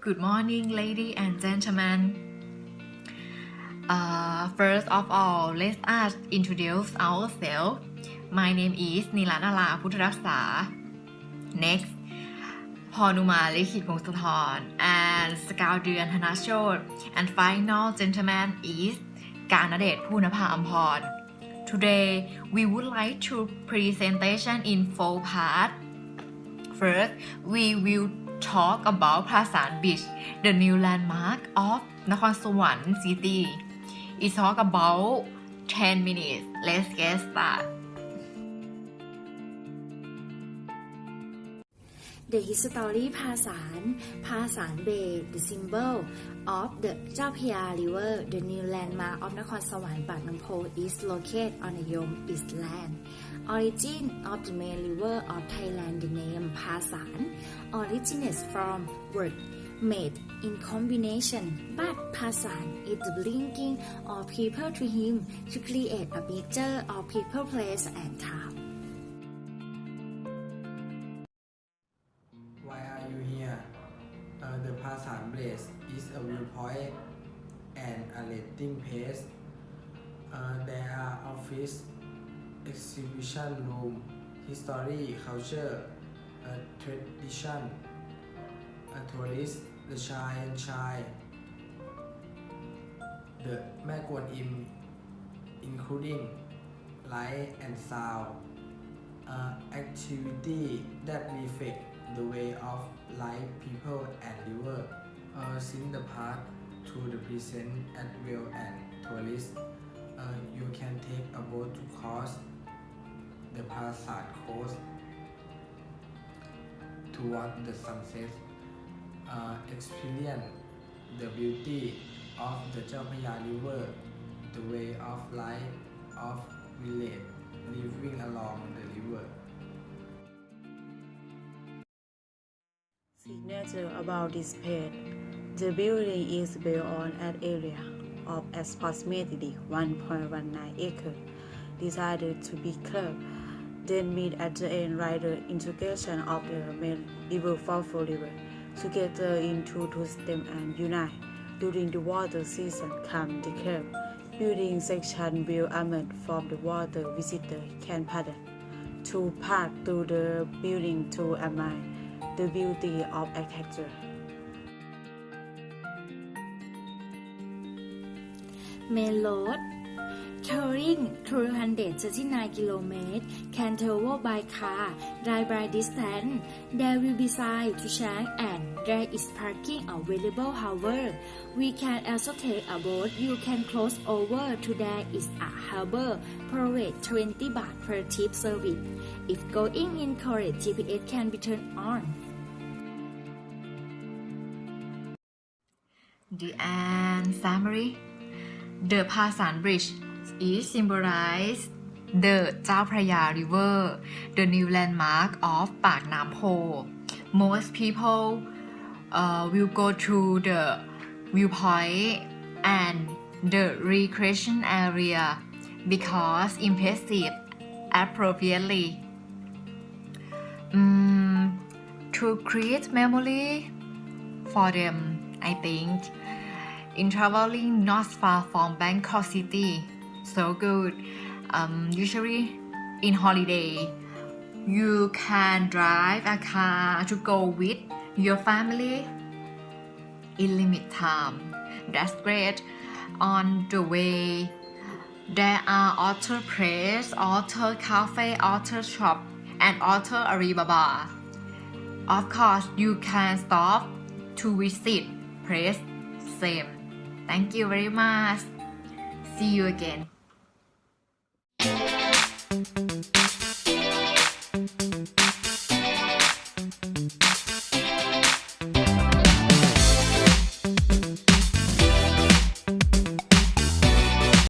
good morning, ladies and gentlemen. Uh, first of all, let us introduce ourselves. My name is นิลานราพุทธรักษา Next พรนุมาลิขิตวงศ์สะทร and สกาวเดือนธนโชต and final gentleman is การณเดชน์ผู้นภาอัมพร Today we would like to presentation in four parts First, we will talk about Prasan Beach, the new landmark of Nakhon Sawan City. It talk about 10 minutes. Let's get started. The history ภาษานภาษาน Bay the symbol of the เจ้าพยา River the new landmark of นครสวรรค์ปากน้ำโพ is located on the Yom East land Origin of the main river of Thailand, name Pasan originates from word made in combination, but Pasan is the linking of people to him to create a picture of people, place, and time. Why are you here? Uh, the Pasan place is a viewpoint and a landing place. Uh, there are office exhibition room, history, culture, uh, tradition, a tourist, the Chai and Chai, the Magwan Im, including light and sound, uh, activity that reflect the way of life, people, and river. Uh, since the past to the present at will and tourists, uh, you can take a boat to cross the Pasad coast toward the sunset. Uh, experience the beauty of the Chao Phraya River, the way of life of village living along the river. Signature about this page. The building is built on an area of approximately 1.19 acres, decided to be curved, then meet at the end right the integration of the main river Falfo River together into two stem and unite. During the water season come the curve. Building section will emerge from the water visitor can paddle. To pass through the building to admire the beauty of architecture. Main Touring 239 km can travel by car, drive by distance. There will be signs to check and there is parking available. However, we can also take a boat. You can cross over to there is a harbor. Private 20 baht per tip service. If going in incorrect, GPS can be turned on. The end summary. The Pasan Bridge is symbolize the เจ้าพระยา River, the new landmark of ปากน้ำโพ Most people uh, will go to the viewpoint and the recreation area because impressive appropriately. Mm, to create memory for them, I think. in traveling not far from Bangkok City, so good. Um, usually in holiday, you can drive a car to go with your family in limit time. That's great. On the way, there are author place, author cafe, author shop, and author Alibaba. Of course, you can stop to visit place same. Thank you very much. See you again.